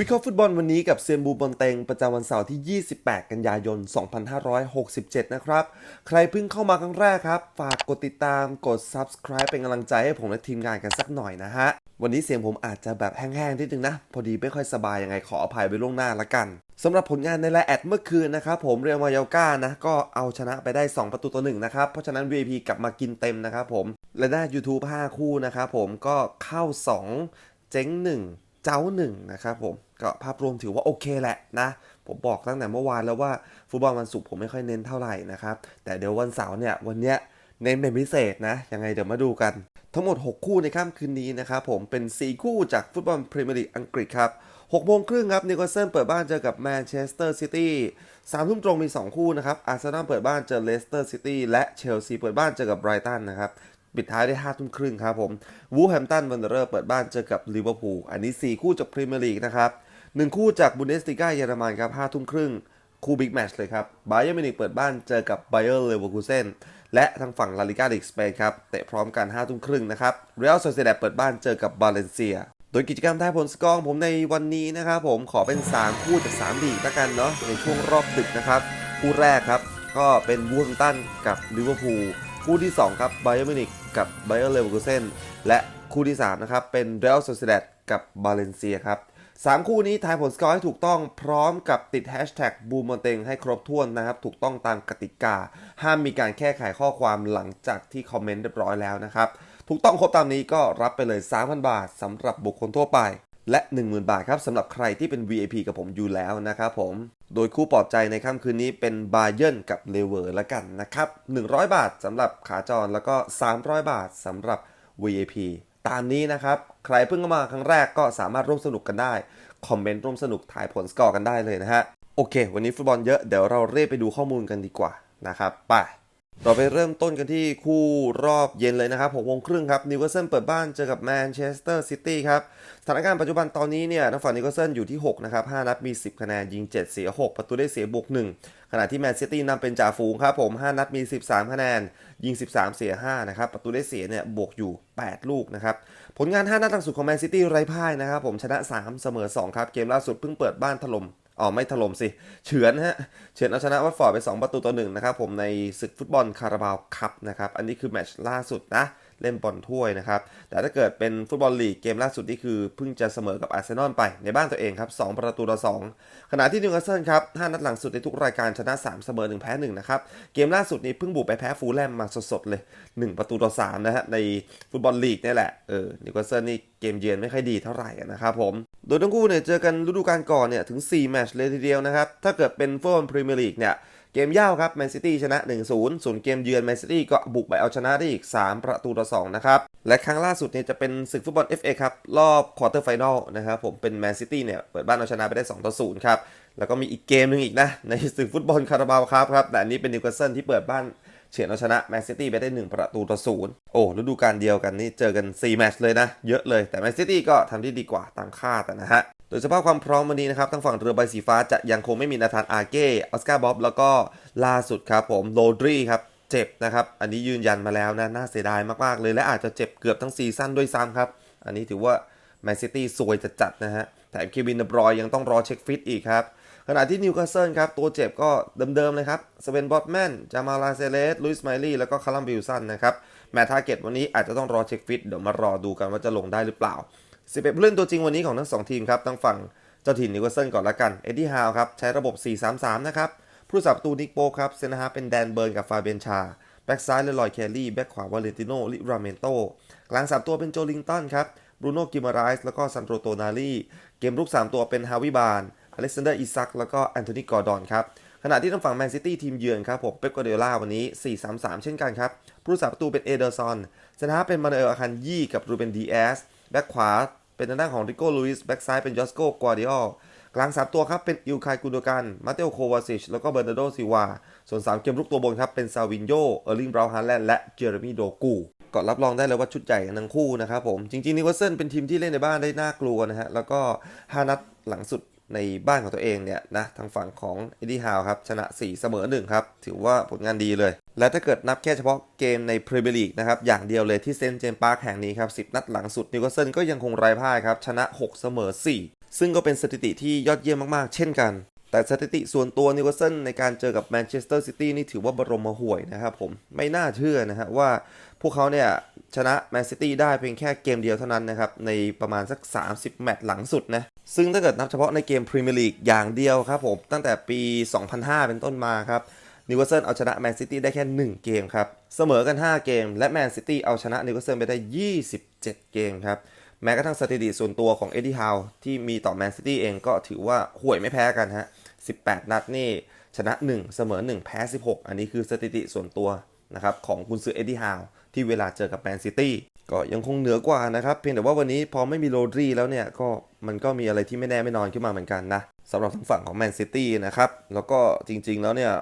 วิเคราะห์ฟุตบอลวันนี้กับเซียนบูบอลเต็งประจำวันเสาร์ที่ 28 กันยายน 2567 นะครับ ใครเพิ่งเข้ามาครั้งแรกครับ ฝากกดติดตามกด subscribe เป็นกำลังใจให้ผมและทีมงานกันสักหน่อยนะฮะ วันนี้เสียงผมอาจจะแบบแห้งๆนิดนึงนะ พอดีไม่ค่อยสบายยังไงขออภัยไว้ล่วงหน้าละกันสำหรับผลงานในไลน์แอดเมื่อคืนนะครับผมเรียลมายาก้านะก็เอาชนะไปได้ 2 ประตูต่อหนึ่งนะครับ เพราะฉะนั้น VIP กลับมากินเต็มนะครับผมและได้ YouTube 5 คู่นะครับผมก็เข้า 2 เจ๊ง1 เจ้า1นะครับผม ก็ภาพรวมถือว่าโอเคแหละนะ ผมบอกตั้งแต่เมื่อวานแล้วว่าฟุตบอลวันศุกร์ผมไม่ค่อยเน้นเท่าไหร่นะครับ แต่เดี๋ยววันเสาร์เนี่ยวันเนี้ยเน้นเป็นพิเศษนะ ยังไงเดี๋ยวมาดูกัน ทั้งหมด 6 คู่ในค่ำคืนนี้นะครับผมเป็น 4 คู่จากฟุตบอลพรีเมียร์ลีกอังกฤษครับ6โมงครึ่งครับนิวคาสเซิลเปิดบ้านเจอกับแมนเชสเตอร์ซิตี้3ทุ่มตรงมี 2 คู่นะครับอาร์เซนอลเปิดบ้านเจอเลสเตอร์ซิตี้และเชลซีเปิดบ้านเจอกับไบรตันนะครับปิดท้ายได้5ทุ่มครึ่งครับผมวูแฮมตันวันเดอร์เปิดบ้านเจอกับลิเวอร์พูลอันนี้ 4 คู่จากพรีเมียร์ลีกนะครับ 1คู่จากบุนเดสติก้าเยอรมันครับ5ทุ่มครึ่งคู่บิ๊กแมชเลยครับบาเยอร์มินิกเปิดบ้านเจอกับไบเออร์เลเวอร์คูเซนและทางฝั่งลาลิกาลีกสเปนครับเตะพร้อมกัน5ทุ่มครึ่งนะครับเรอัลโซเซดเปิดบ้านเจอกับบาเลนเซีย โดยกิจกรรมทายผลสกอร์ของผมในวันนี้นะครับผมขอเป็น 3 คู่จาก3ลีกแล้วกันเนาะในช่วงรอบดึกนะครับ คู่แรกครับ ก็เป็นวูแฮมตันกับลิเวอร์พูลคู่ที่ 2 ครับไบเออร์มินิกกับไบเออร์เลเวอร์คูเซนและคู่ที่ 3 นะครับ เป็นเรอัลโซเซดกับ บาเลนเซียครับ สามคู่นี้ทายผลสกอร์ให้ถูกต้องพร้อมกับติดแฮชแท็กบูมอนเตงให้ครบถ้วนนะครับ ถูกต้องตามกติกา ห้ามมีการแก้ไขข้อความหลังจากที่คอมเมนต์เรียบร้อยแล้วนะครับ ถูกต้องครบตามนี้ก็รับไปเลย 3,000 บาทสำหรับบุคคลทั่วไป และ 10,000 บาทครับสำหรับใครที่เป็น VIP กับผมอยู่แล้วนะครับผม โดยคู่ปลอบใจในค่ำคืนนี้เป็นบาเย r n กับเลเวอร์ละกันนะครับ100 บาทสำหรับขาจรแล้วก็ 300 บาทสำหรับ VIP ตามนี้นะครับ ใครเพิ่งเข้ามาครั้งแรกก็สามารถร่วมสนุกกันได้ คอมเมนต์ร่วมสนุกถ่ายผลสกอร์กันได้เลยนะฮะ โอเค วันนี้ฟุตบอลเยอะ เดี๋ยวเราเรียกไปดูข้อมูลกันดีกว่านะครับ ไป เราไปเริ่มต้นกันที่คู่รอบเย็นเลยนะครับ6โมงครึ่งครับนิวคาสเซิลเปิดบ้านเจอกับแมนเชสเตอร์ซิตี้ครับสถานการณ์ปัจจุบันตอนนี้เนี่ยทางฝั่งนิวคาสเซิลอยู่ที่ 6 นะครับ 5 นัดมี 10 คะแนน ยิง 7 เสีย 6 ประตูได้เสียบวก 1 ขณะที่แมนซิตี้นำเป็นจ่าฝูงครับผม 5 นัดมี 13 คะแนน ยิง 13 เสีย 5 นะครับ ประตูได้เสียเนี่ยบวกอยู่ 8 ลูกนะครับ ผลงาน 5 นัดล่าสุดของแมนซิตี้ไร้พ่ายนะครับผมชนะ 3 เสมอ 2 ครับ เกมล่าสุดเพิ่งเปิดบ้านถล่ม อ๋อไม่ถล่มสิเฉือนฮะเฉือนเอาชนะวัตฟอร์ดไป 2 ประตูต่อหนึ่งนะครับผมในศึกฟุตบอลคาราบาวคัพนะครับอันนี้คือแมตช์ล่าสุดนะ เล่นบอลถ้วยนะครับ แต่ถ้าเกิดเป็นฟุตบอลลีกเกมล่าสุดนี่คือเพิ่งจะเสมอกับอาร์เซนอลไปในบ้านตัวเองครับ 2 ประตูต่อ 2 ขณะที่นิวคาสเซิลครับ 5 นัดหลังสุดในทุกรายการชนะ 3 เสมอ 1 แพ้ 1 นะครับ เกมล่าสุดนี้เพิ่งบุกไปแพ้ฟูลแลมมาสดๆเลย 1 ประตูต่อ 3 นะฮะในฟุตบอลลีกนี่แหละ เออ นิวคาสเซิลนี่เกมเยือนไม่ค่อยดีเท่าไหร่นะครับผม โดยทั้งคู่เนี่ยเจอกันฤดูกาลก่อนเนี่ยถึง 4 แมตช์เลยทีเดียวนะครับ ถ้าเกิดเป็นฟุตบอลพรีเมียร์ลีกเนี่ย เกมย่าวครับแมนซิตี้ชนะ 1-0 ส่วนเกมเยือนแมนซิตี้ก็บุกไปเอาชนะได้อีก 3 ประตูต่อ2นะครับ และครั้งล่าสุดเนี่ยจะเป็นศึกฟุตบอล FA ครับ รอบควอเตอร์ไฟนอลนะครับผมเป็นแมนซิตี้เนี่ย เปิดบ้านเอาชนะไปได้ 2-0 ครับ แล้วก็มีอีกเกมหนึ่งอีกนะ ในศึกฟุตบอลคาราบาวครับครับ แต่อันนี้เป็นนิวคาสเซิลที่เปิดบ้านเฉือนเอาชนะแมนซิตี้ไปได้ 1 ประตูต่อศูนย์โอ้ฤดูกาลเดียวกันนี่เจอกัน 4 แมตช์เลยนะ เยอะเลยแต่แมนซิตี้ก็ทำที่ดีกว่าตามคาดนะฮะ โดยสภาพความพร้อมวันนี้นะครับทั้งฝั่งเรือใบสีฟ้าจะยังคงไม่มีนาธานอาเก้ออสการ์บ๊อบแล้วก็ล่าสุดครับผมโรดรีครับเจ็บนะครับ อันนี้ยืนยันมาแล้วนะ น่าเสียดายมากๆเลย และอาจจะเจ็บเกือบทั้งซีซั่นด้วยซ้ำครับ อันนี้ถือว่าแมนซิตี้ซวยจะจัดนะฮะแถมเควินเดบรอยยังต้องรอเช็คฟิตอีกครับ ขณะที่นิวคาสเซิลครับ ตัวเจ็บก็เดิมๆเลยครับสเวนบอตแมนจามาลาเซเลสลุยส์ไมลี่แล้วก็คาร์ลัมบิลสันนะครับแมททาเกตวันนี้อาจจะต้องรอเช็คฟิตเดี๋ยวมารอดูกันว่าจะลงได้หรือเปล่า 11ผู้เล่นตัวจริงวันนี้ของทั้ง 2 ทีมครับทั้งฝั่งเจ้าถิ่นนิวคาสเซิลก่อนละกัน เอ็ดดี้ฮาวครับ ใช้ระบบ 4-3-3 นะครับ ผู้สับประตูนิกโปครับ เซนฮะเป็นแดนเบิร์นกับฟาเบียนชา แบ็กซ้ายเลลอยแคลรี่ แบ็กขวาวาเลนติโนลิราเมนโต กลาง 3 ตัวเป็นโจลิงตันครับบรูโน่กิมาไรส์แล้วก็ซันโตรโตนาลีเกมรุก 3 ตัวเป็นฮาวิบานอเล็กซานเดอร์อิซักแล้วก็แอนโทนีกอร์ดอนครับขณะที่ทางฝั่งแมนซิตี้ทีมเยือนครับผมเป๊ปกวาร์ดิโอลาวันนี้ 4-3-3 เช่นกันครับผู้สับประตูเป็นเอเดอร์ซอนเซนฮะเป็นมาเนเอลอาคันยี่กับรูเบนดีแอส แบ็กขวาเป็นทางด้านของริโก้ลุยส์แบ็กซ้ายเป็นยอสโกกัวดิโอกลาง 3 ตัวครับ เป็นอิลคายกุนโดกัน มาเตโอโควาซิช แล้วก็เบอร์นาโดซิวา ส่วน 3 เกมรุกตัวบนครับ เป็นซาวินโย เออร์ลิงบราวฮาร์แลนด์และเจอร์มีโดกูก็รับรองได้เลยว่าชุดใหญ่กันทั้งคู่นะครับผม จริงๆนิวคาสเซิลเป็นทีมที่เล่นในบ้านได้น่ากลัวนะฮะ แล้วก็5นัดหลังสุด ในบ้านของตัวเองเนี่ยนะทางฝั่งของเอ็ดดี้ฮาวครับชนะ 4 เสมอ1ครับถือว่าผลงานดีเลย และถ้าเกิดนับแค่เฉพาะเกมในพรีเมียร์ลีกนะครับอย่างเดียวเลยที่เซนต์เจมส์พาร์คแห่งนี้ครับ 10 นัดหลังสุดนิวคาสเซิลก็ยังคงไร้พ่ายครับชนะ 6 เสมอ 4 ซึ่งก็เป็นสถิติที่ยอดเยี่ยมมากๆ เช่นกัน แต่สถิติส่วนตัวนิวคาสเซิลในการเจอกับแมนเชสเตอร์ซิตี้นี่ถือว่าบรมห่วยนะครับผมไม่น่าเชื่อนะฮะว่าพวกเขาเนี่ยชนะแมนซิตี้ได้เพียงแค่เกมเดียวเท่านั้นนะครับ ในประมาณสัก 30 แมตช์หลังสุดนะ ซึ่งถ้าเกิดนับเฉพาะในเกมพรีเมียร์ลีกอย่างเดียวครับผมตั้งแต่ปี 2005 เป็นต้นมาครับนิวคาสเซิลเอาชนะแมนซิตี้ได้แค่ 1 เกมครับ เสมอกัน 5 เกม และแมนซิตี้เอาชนะนิวคาสเซิลไปได้ 27 เกมครับ แม้กระทั่งสถิติส่วนตัวของเอ็ดดี้ฮาวที่มีต่อแมนซิตี้เองก็ถือว่าห่วยไม่แพ้กันฮะ 18 นัดนี่ชนะ 1 เสมอ 1 แพ้ 16 อันนี้คือสถิติส่วนตัวนะครับของกุนซือเอ็ดดี้ฮาวที่เวลาเจอกับแมนซิตี้ก็ยังคงเหนือกว่านะครับเพียงแต่ว่าวันนี้พอไม่มีโรดรีแล้วเนี่ยก็มันก็มีอะไรที่ไม่แน่ไม่นอนขึ้นมาเหมือนกันนะสำหรับทางฝั่งของแมนซิตี้นะครับ แล้วก็จริงๆแล้วเนี่ย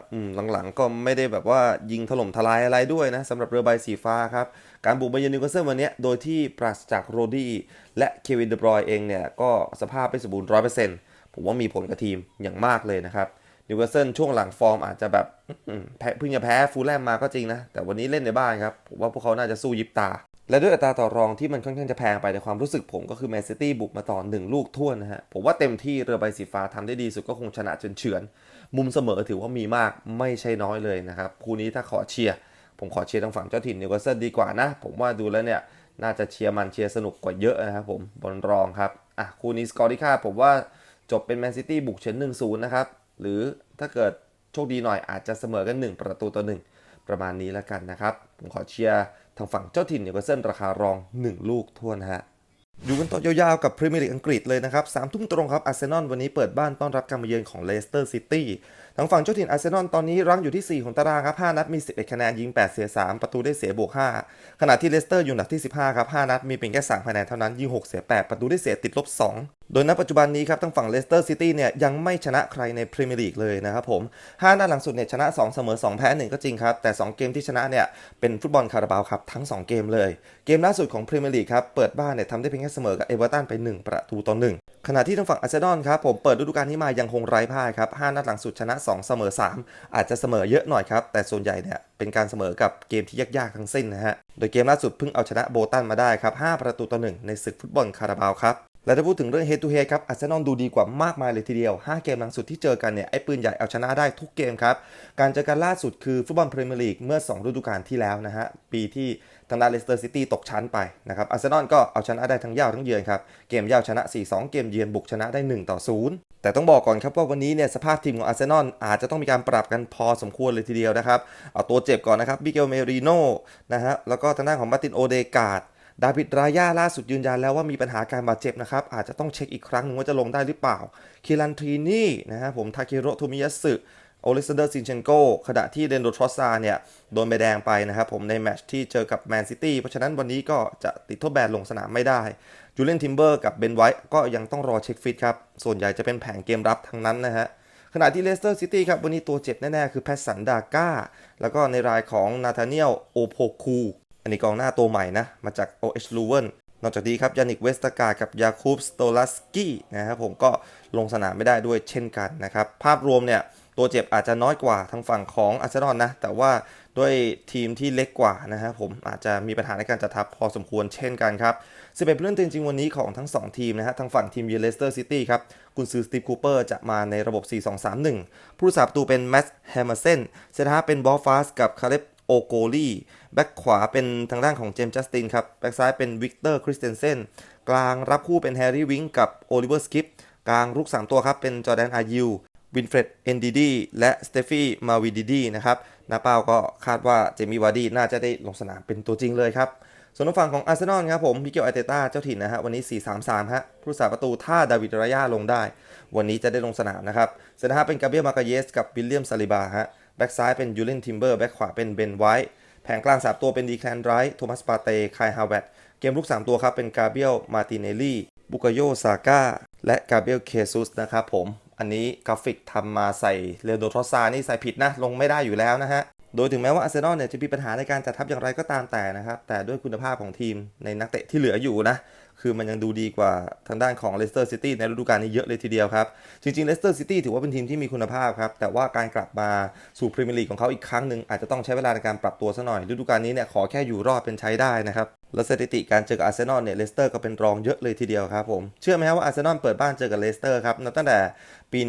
หลังๆก็ไม่ได้แบบว่ายิงถล่มทลายอะไรด้วยนะสำหรับเรือใบสีฟ้าครับ การบุกมาเยือนนิวคาสเซิลวันนี้โดยที่ปราศจากโรดี้และเควินเดบรอยเองเนี่ยก็สภาพไม่สมบูรณ์ร้อยเปอร์เซ็นต์ผมว่ามีผลกับทีมอย่างมากเลยนะครับนิวคาสเซิลช่วงหลังฟอร์มอาจจะแบบแพ้เพิ่งจะแพ้ฟูลแลมมาก็จริงนะ แต่วันนี้เล่นในบ้านครับ ผมว่าพวกเขาน่าจะสู้ยิบตา และด้วยอัตราต่อรองที่มันค่อนข้างจะแพงไปในความรู้สึกผมก็คือแมนซิตี้บุกมาต่อหนึ่งลูกท่วนนะฮะ ผมว่าเต็มที่เรือใบสีฟ้าทำได้ดีสุดก็คงชนะจนเฉือน มุมเสมอถือว่ามีมากไม่ใช่น้อยเลยนะครับ คู่นี้ถ้าขอเชียร์ ผมขอเชียร์ทางฝั่งเจ้าถิ่นนิวคาสเซิลดีกว่านะ ผมว่าดูแล้วเนี่ย น่าจะเชียร์มันเชียร์สนุกกว่าเยอะนะครับผมบอลรองครับอะคู่นี้สกอร์ที่คาดผมว่าจบเป็นแมนซิตี้บุกเฉือน1-0นะครับ หรือถ้าเกิดโชคดีหน่อยอาจจะเสมอกัน 1 ประตูต่อ1ประมาณนี้แล้วกันนะครับ ผมขอเชียร์ทางฝั่งเจ้าถิ่นนิวคาสเซิลราคารอง 1 ลูกทั่วนะฮะอยู่กันต่อยาวๆกับพรีเมียร์ลีกอังกฤษเลยนะครับสามทุ่มตรงครับอาร์เซนอลวันนี้เปิดบ้านต้อนรับการมาเยือนของเลสเตอร์ซิตี้ ทางฝั่งเจ้าถิ่นอาร์เซนอลตอนนี้รั้งอยู่ที่ 4 ของตารางครับ 5 นัดมี 11 คะแนนยิง 8 เสีย 3 ประตูได้เสียบวก 5 ขณะที่เลสเตอร์อยู่อันดับที่ 15 ครับ 5 นัดมีเพียงแค่ 3 คะแนนเท่านั้นยิง 6 เสีย 8 ประตูได้เสียติดลบ 2 โดยณปัจจุบันนี้ครับทางฝั่งเลสเตอร์ซิตี้เนี่ยยังไม่ชนะใครในพรีเมียร์ลีกเลยนะครับผม5นัดหลังสุดเนี่ยชนะ2เสมอ2แพ้1ก็จริงครับแต่ 2 เกมที่ชนะเนี่ยเป็นฟุตบอลคาราบาวครับทั้ง 2 เกมเลย เกมล่าสุดของพรีเมียร์ลีกครับเปิดบ้านเนี่ยทำได้เพียงแค่เสมอกับเอเวอร์ตันไป 1 ประตูต่อ1ขณะที่ทางฝั่งอาร์เซนอลครับผมเปิดฤดูกาลนี้มายังคงไร้พ่ายครับ5นัดหลังสุดชนะ2 เสมอ 3 อาจจะเสมอเยอะหน่อยครับ แต่ส่วนใหญ่เนี่ยเป็นการเสมอกับเกมที่ยากๆทั้งสิ้นนะฮะ โดยเกมล่าสุดเพิ่งเอาชนะโบตันมาได้ครับ 5 ประตูต่อ 1 ในศึกฟุตบอลคาราบาวครับและถ้าพูดถึงเรื่อง head to head ครับอาร์เซนอลดูดีกว่ามากมายเลยทีเดียว 5 เกมหลังสุดที่เจอกันเนี่ย ไอ้ปืนใหญ่เอาชนะได้ทุกเกมครับ การเจอกันล่าสุดคือฟุตบอลพรีเมียร์ลีกเมื่อ 2 ฤดูกาลที่แล้วนะฮะ ปีที่ ทางด้านเลสเตอร์ซิตี้ตกชั้นไปนะครับอาร์เซนอลก็เอาชนะได้ทั้งเย่าทั้งเยือนครับ เกมเย่าชนะ 4-2 เกมเยือนบุกชนะได้ 1 ต่อ 0 แต่ต้องบอกก่อนครับว่าวันนี้เนี่ยสภาพทีมของอาร์เซนอลอาจจะต้องมีการปรับกันพอสมควรเลยทีเดียวนะครับ เอาตัวเจ็บก่อนนะครับบิเกลเมริโนนะฮะแล้วก็ทางด้านของมาตินโอเดกาดดาวิดรายาล่าสุดยืนยันแล้วว่ามีปัญหาการบาดเจ็บนะครับ อาจจะต้องเช็คอีกครั้งหนึงว่าจะลงได้หรือเปล่า คิรันทรีนี่นะฮะผมทาเคโรโทมิยะสึ โอเลกซานเดอร์ซินเชนโกขณะที่เดนโดทรอสซาเนี่ยโดนใบแดงไปนะครับผมในแมตช์ที่เจอกับแมนซิตี้เพราะฉะนั้นวันนี้ก็จะติดโทษแบนลงสนามไม่ได้จูเลียนทิมเบอร์กับเบนไวท์ก็ยังต้องรอเช็คฟิตครับส่วนใหญ่จะเป็นแผงเกมรับทั้งนั้นนะฮะขณะที่เลสเตอร์ซิตี้ครับวันนี้ตัวเจ็บแน่ๆ คือแพทสันดาก้า แล้วก็ในรายของนาธาเนียลโอโพคูอันนี้กองหน้าตัวใหม่นะ มาจาก OH l u w e n นอกจากนี้ครับยานิกเวสตากากับยาคูบสโตลัสกี้นะครับผมก็ลงสนามไม่ได้ด้วยเช่นกันนะครับ ภาพรวมเนี่ย ตัวเจ็บอาจจะน้อยกว่าทางฝั่งของอาร์เซนอลนะ แต่ว่าด้วยทีมที่เล็กกว่านะครับผมอาจจะมีปัญหาในการจัดทัพพอสมควรเช่นกันครับ11ผู้เล่นตัวจริงวันนี้ของทั้ง 2 ทีมนะฮะทางฝั่งทีมเยเลสเตอร์ซิตี้ครับกุนซือสตีฟคูเปอร์จะมาในระบบ 4-2-3-1 ผู้รักษาประตูเป็นแมตต์แฮมเมอร์เซนเซนฮาเป็นบอลฟาสกับคาเลบโอโกลีแบ็กขวาเป็นทางด้านของเจมส์จัสตินครับ แบ็กซ้ายเป็นวิกเตอร์คริสเตนเซนกลางรับคู่เป็นแฮร์รี่วิงกับโอลิเวอร์สกิปกลางรุก 3 ตัวครับ เป็นจอแดนอายิว วินเฟรดเอนดิดีและสเตฟี่มาวิดิดีนะครับนาเป้าก็คาดว่าเจมี่วาร์ดีน่าจะได้ลงสนามเป็นตัวจริงเลยครับ ส่วนทางฝั่งของอาร์เซนอลครับผมมิเกลอาเตต้าเจ้าถิ่นนะฮะวันนี้ 4-3-3 ฮะผู้รักษาประตูถ้าดาวิดรายาลงได้ วันนี้จะได้ลงสนามนะครับเซนฮาเป็นกาเบียลมาการเยสกับวิลเลียมซาลิบาฮะแบ็กซ้ายเป็นยูเลนทิมเบอร์แบ็กขวาเป็นเบนไวท์แผงกลาง 3 ตัวเป็นดีแคลนไรท์โทมัสปาเต้คายฮาวเวตเกมลุก 3 ตัวครับเป็นกาเบียลมาติเนลลี่บุกโยซาก้าและกาเบียลเคซุสนะครับผม อันนี้กราฟิกทำมาใส่เรโดทรอสซานี่ใส่ผิดนะ ลงไม่ได้อยู่แล้วนะฮะ โดยถึงแม้ว่าอาร์เซนอลเนี่ยจะมีปัญหาในการจัดทัพอย่างไรก็ตามแต่นะครับ แต่ด้วยคุณภาพของทีมในนักเตะที่เหลืออยู่นะ คือมันยังดูดีกว่าทางด้านของเลสเตอร์ซิตี้ในฤดูกาลนี้เยอะเลยทีเดียวครับ จริงๆเลสเตอร์ซิตี้ถือว่าเป็นทีมที่มีคุณภาพครับ แต่ว่าการกลับมาสู่พรีเมียร์ลีกของเขาอีกครั้งหนึ่งอาจจะต้องใช้เวลาในการปรับตัวซะหน่อยฤดูกาลนี้เนี่ยขอแค่อยู่รอดเป็นใช้ได้นะครับและสถิติการเจอกับอาร์เซนอลเนี่ยเลสเตอร์ก็เป็นรองเยอะเลยทีเดียวครับผม เชื่อไหมครับว่าอาร์เซนอลเปิดบ้านเจอกับเลสเตอร์ครับนับตั้งแต่ปี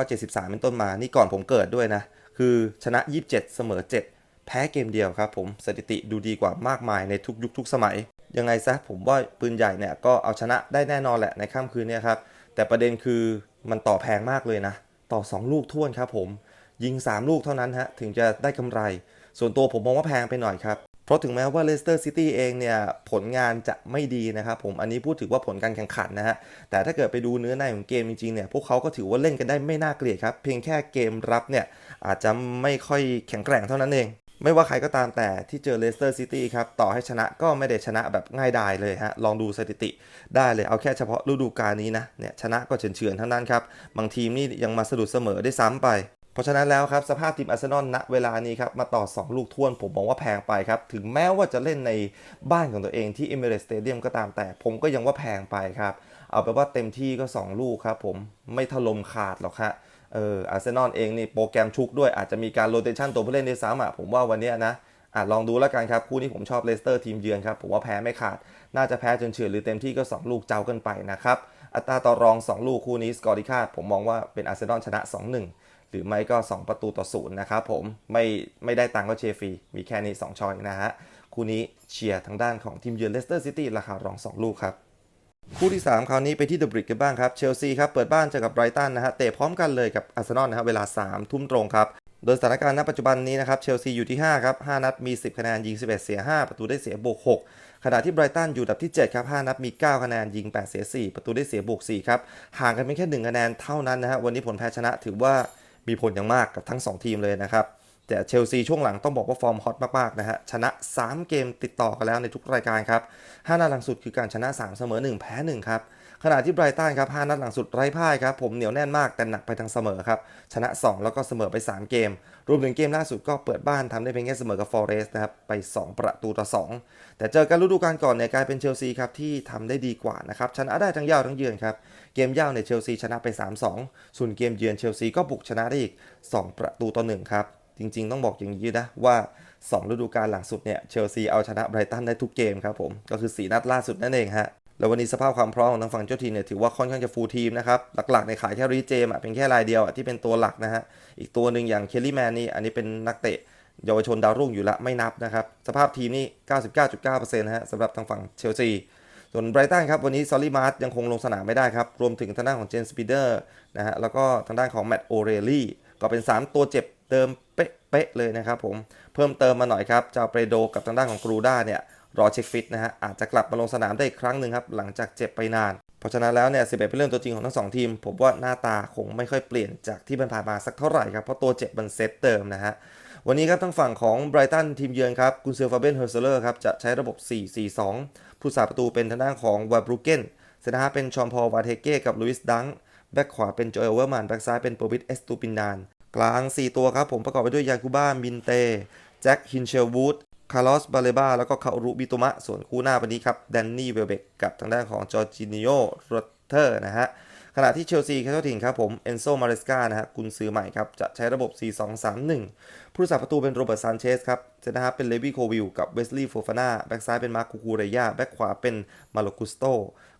1973 เป็นต้นมานี่ก่อนผมเกิดด้วยนะคือชนะ 27 เสมอ 7 แพ้เกมเดียวครับผมสถิติดูดีกว่ามากมายในทุกยุคทุกสมัย ยังไงซะผมว่าปืนใหญ่เนี่ยก็เอาชนะได้แน่นอนแหละในค่ำคืนเนี้ครับ แต่ประเด็นคือมันต่อแพงมากเลยนะ ต่อ 2 ลูกท่วนครับผมยิง 3 ลูกเท่านั้นฮะถึงจะได้กำไร ส่วนตัวผมมองว่าแพงไปหน่อยครับ เพราะถึงแม้ว่าเลสเตอร์ซิตี้เองเนี่ยผลงานจะไม่ดีนะครับผมอันนี้พูดถึงว่าผลการแข่งขันนะฮะแต่ถ้าเกิดไปดูเนื้อในของเกมจริงๆเนี่ยพวกเขาก็ถือว่าเล่นกันได้ไม่น่าเกลียดครับ เพียงแค่เกมรับเนี่ยอาจจะไม่ค่อยแข็งแกร่งเท่านั้นเอง ไม่ว่าใครก็ตามแต่ที่เจอเลสเตอร์ซิตี้ครับ ต่อให้ชนะก็ไม่ได้ชนะแบบง่ายดายเลยฮะ ลองดูสถิติได้เลยเอาแค่เฉพาะฤดูกาลนี้นะ เนี่ยชนะก็เฉือนๆเท่านั้นครับ บางทีมนี่ยังมาสะดุดเสมอได้ซ้ำไป เพราะฉะนั้นแล้วครับ สภาพทีมอาร์เซนอลณเวลานี้ครับ มาต่อ 2 ลูกท่วนผมมองว่าแพงไปครับ ถึงแม้ว่าจะเล่นในบ้านของตัวเองที่เอมิเรสเตเดียมก็ตามแต่ผมก็ยังว่าแพงไปครับ เอาไปนว่าเต็มที่ก็ 2 ลูกครับผมไม่ถล่มขาดหรอกฮะเอออาร์เซนอลเองนี่โปรแกรมชุกด้วยอาจจะมีการโรเตชันตัวผู้เล่นในซ้ำอะผมว่าวันนี้นะอะลองดูแล้วกันครับ คู่นี้ผมชอบเลสเตอร์ทีมเยือนครับ ผมว่าแพ้ไม่ขาด น่าจะแพ้จนเฉื่อนหรือเต็มที่ก็ 2 ลูกเจ้ากันไปนะครับ อัตราต่อรอง 2 ลูกคู่นี้สกอร์ที่คาดผมมองว่าเป็นอาร์เซนอลชนะ 2-1 หรือไม่ก็ 2 ประตูต่อศูนย์นะครับผมไม่ไม่ได้ตังค์ก็เชฟรีมีแค่นี้2ช้อยนะฮะคู่นี้เชียร์ทางด้านของทีมเยือนเลสเตอร์ซิตี้ราคารอง 2 ลูกครับ คู่ที่ 3 คราวนี้ไปที่เดอะบริกกันบ้างครับ เชลซีครับ เปิดบ้านเจอกับไบรตันนะฮะ เตะพร้อมกันเลยกับอาร์เซนอลนะฮะ เวลา 3 ทุ่มตรงครับ โดยสถานการณ์ณปัจจุบันนี้นะครับ เชลซีอยู่ที่ 5 ครับ 5 นัดมี 10 คะแนน ยิง 11 เสีย 5 ประตูได้เสียบวก 6 ขณะที่ไบรตันอยู่ดับที่ 7 ครับ 5 นัดมี 9 คะแนน ยิง 8 เสีย 4 ประตูได้เสียบวก 4 ครับ ห่างกันเพียงแค่ 1 คะแนนเท่านั้นนะฮะ วันนี้ผลแพ้ชนะถือว่ามีผลอย่างมากกับทั้ง 2 ทีมเลยนะครับ แต่เชลซีช่วงหลังต้องบอกว่าฟอร์มฮอตมากๆนะฮะ ชนะ 3 เกมติดต่อกันแล้วในทุกรายการครับ 5 นัดหลังสุดคือการชนะ 3 เสมอ 1 แพ้ 1 ครับ ขณะที่ไบรตันครับ 5 นัดหลังสุดไร้พ่ายครับ ผมเหนียวแน่นมากแต่หนักไปทางเสมอครับ ชนะ 2 แล้วก็เสมอไป 3 เกม รวมถึงเกมล่าสุดก็เปิดบ้านทำได้เพียงแค่เสมอกับฟอเรสต์นะครับไป 2 ประตูต่อ 2 แต่เจอกันฤดูกาลก่อนเนี่ยกลายเป็นเชลซีครับที่ทำได้ดีกว่านะครับชนะได้ทั้งเย่าทั้งเยือนครับเกมเย่าเนี่ยเชลซีชนะไป 3-2 ส่วนเกมเยือนเชลซีก็บุกชนะได้อีก 2 ประตูต่อ1ครับ จริง ๆ ต้องบอกอย่างนี้นะว่า 2 ฤดูกาลหลังสุดเนี่ยเชลซีเอาชนะไบรตันได้ทุกเกมครับผม ก็คือ 4 นัดล่าสุดนั่นเองฮะแล้ววันนี้สภาพความพร้อมของทางฝั่งเจ้าทีมเนี่ยถือว่าค่อนข้างจะฟูลทีมนะครับ หลักๆในขายแค่รีเจมเป็นแค่รายเดียวอะที่เป็นตัวหลักนะฮะอีกตัวหนึ่งอย่างเคลลี่แมนนี่อันนี้เป็นนักเตะเยาวชนดาวรุ่งอยู่ละไม่นับนะครับสภาพทีมนี่ 99.9%นะฮะสำหรับทางฝั่งเชลซีส่วนไบรตันครับวันนี้ซอลลี่มาร์ยังคงลงสนามไม่ได้ครับ รวมถึงทางด้านของเจนสปีเดอร์นะฮะแล้วก็ทางด้านของแมตต์โอเรลลี่ก็เป็น 3 ตัวเจ็บ เติมเป๊ะๆเลยนะครับผมเพิ่มเติมมาหน่อยครับเจ้าเปโดกับทางด้านของกรูด้าเนี่ยรอเช็คฟิตนะฮะอาจจะกลับมาลงสนามได้อีกครั้งหนึ่งครับหลังจากเจ็บไปนาน เพราะฉะนั้นแล้วเนี่ย11เป็นเรื่องตัวจริงของทั้งสองทีม ผมว่าหน้าตาคงไม่ค่อยเปลี่ยนจากที่ผ่านมาสักเท่าไหร่ครับเพราะตัวเจ็บมันเซตเติมนะฮะวันนี้ครับทางฝั่งของไบรตันทีมเยือนครับกุนเซลฟาเบนเฮอร์เซเลอร์ครับจะใช้ระบบ 4-4-2 ผู้สาประตูเป็นทางด้านของวาบรูเกนเซนฮาเป็นชอมพอวาเทเก้กับลุยส์ดังแบ็กขวาเป็นโจเอลเวอร์มันแบ็กซ้ายเป็นโปรวิทเอสตูปินดาน กลาง 4 ตัวครับผมประกอบไปด้วยยาคูบ้ามินเต แจ็คฮินเชลวูดคาร์ลอสบาเลบาแล้วก็คารุบิโตมะ ส่วนคู่หน้าวันนี้ครับแดนนี่เวลเบกกับทางด้านของจอร์จินิโอโรเทอร์นะฮะขณะที่เชลซีแคทเทอร์ทิงครับผมเอนโซมาเรสกานะฮะกุนซือใหม่ครับ จะใช้ระบบ 4-2-3-1 ผู้รักษาประตูเป็นโรเบิร์ตซานเชสครับเซนฮาเป็นเลวี่โควิลกับเวสลีย์โฟฟาน่า แบ็กซ้ายเป็นมาร์คูคูเรยาแบ็กขวาเป็นมาโลกุสโต